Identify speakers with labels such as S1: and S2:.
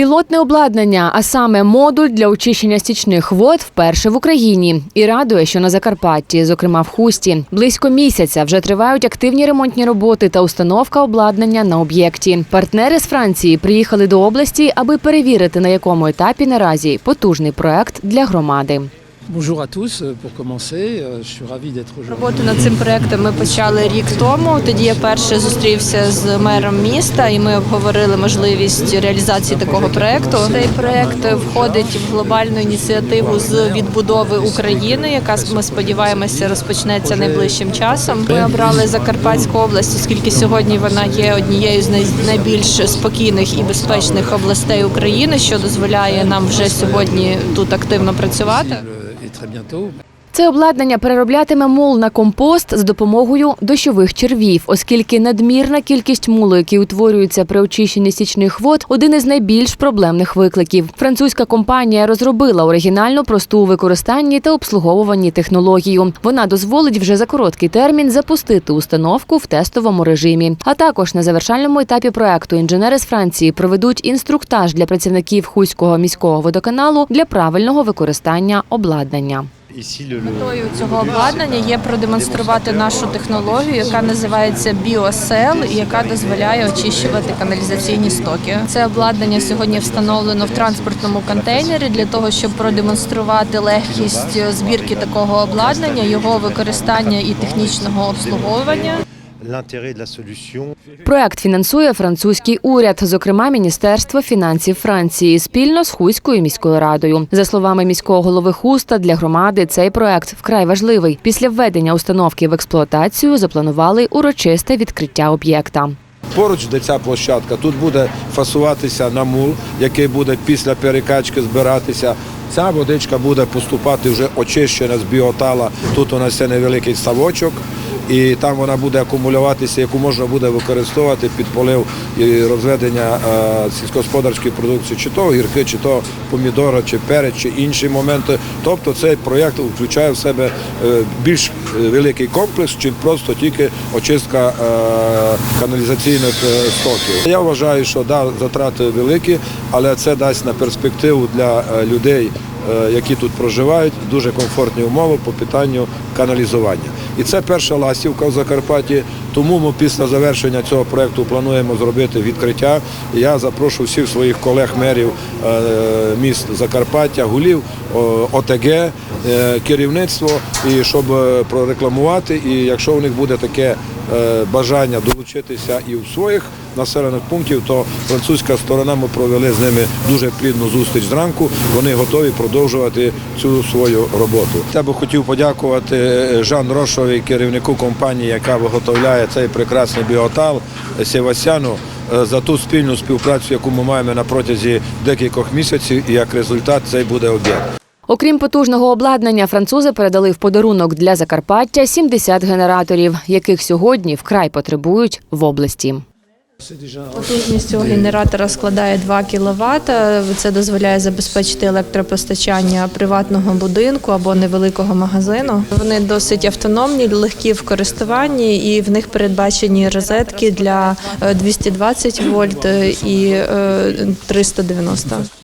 S1: Пілотне обладнання, а саме модуль для очищення стічних вод вперше в Україні. І радує, що на Закарпатті, зокрема в Хусті, близько місяця вже тривають активні ремонтні роботи та установка обладнання на об'єкті. Партнери з Франції приїхали до області, аби перевірити на якому етапі наразі потужний проект для громади.
S2: Bonjour à tous. Pour commencer, euh, je suis ravi d'être aujourd'hui.
S3: Роботу над цим проектом ми почали рік тому. Тоді я перше зустрівся з мером міста, і ми обговорили можливість реалізації такого проекту. Цей проект входить в глобальну ініціативу з відбудови України, яка ми сподіваємося розпочнеться найближчим часом. Ми обрали Закарпатську область, оскільки сьогодні вона є однією з найбільш спокійних і безпечних областей України, що дозволяє нам вже сьогодні тут активно працювати.
S2: Et très bientôt.
S1: Це обладнання перероблятиме мул на компост з допомогою дощових червів, оскільки надмірна кількість мулу, який утворюється при очищенні стічних вод, один із найбільш проблемних викликів. Французька компанія розробила оригінальну просту у використанні та обслуговуванні технологію. Вона дозволить вже за короткий термін запустити установку в тестовому режимі. А також на завершальному етапі проекту інженери з Франції проведуть інструктаж для працівників Хуського міського водоканалу для правильного використання обладнання.
S3: Метою цього обладнання є продемонструвати нашу технологію, яка називається Біосел, яка дозволяє очищувати каналізаційні стоки. Це обладнання сьогодні встановлено в транспортному контейнері для того, щоб продемонструвати легкість збірки такого обладнання, його використання і технічного обслуговування.
S1: Проект фінансує французький уряд, зокрема Міністерство фінансів Франції, спільно з Хуською міською радою. За словами міського голови Хуста, для громади цей проект вкрай важливий. Після введення установки в експлуатацію запланували урочисте відкриття об'єкта.
S4: Поруч, де ця площадка, тут буде фасуватися намул, який буде після перекачки збиратися. Ця водичка буде поступати вже очищена з біотала. Тут у нас є невеликий ставочок, і там вона буде акумулюватися, яку можна буде використовувати під полив і розведення е, сільськогосподарської продукції, чи то огірки, чи то помідори, чи перець, чи інші моменти. Тобто цей проєкт включає в себе е, більш е, великий комплекс, чим просто тільки очистка каналізаційних стоків. Я вважаю, що да, затрати великі, але це дасть на перспективу для людей, які тут проживають, дуже комфортні умови по питанню каналізування. І це перша ластівка в Закарпатті. Тому ми після завершення цього проєкту плануємо зробити відкриття. Я запрошу всіх своїх колег-мерів е, міст Закарпаття, гулів ОТГ, е, керівництво, і щоб е, прорекламувати. І якщо у них буде таке е, бажання долучитися і в своїх населених пунктів, то французька сторона ми провели з ними дуже плідну зустріч зранку. Вони готові продовжувати цю свою роботу. Я би хотів подякувати е, Жан Рошові, керівнику компанії, яка виготовляє цей прекрасний біотал е, Севастяну. е, За ту спільну співпрацю, яку ми маємо на протязі декількох місяців, і як результат цей буде об'єкт.
S1: Окрім потужного обладнання, французи передали в подарунок для Закарпаття 70 генераторів, яких сьогодні вкрай потребують в області.
S3: Потужність цього генератора складає 2 кВт. Це дозволяє забезпечити електропостачання приватного будинку або невеликого магазину. Вони досить автономні, легкі в користуванні, і в них передбачені розетки для е, 220 вольт і е, 390.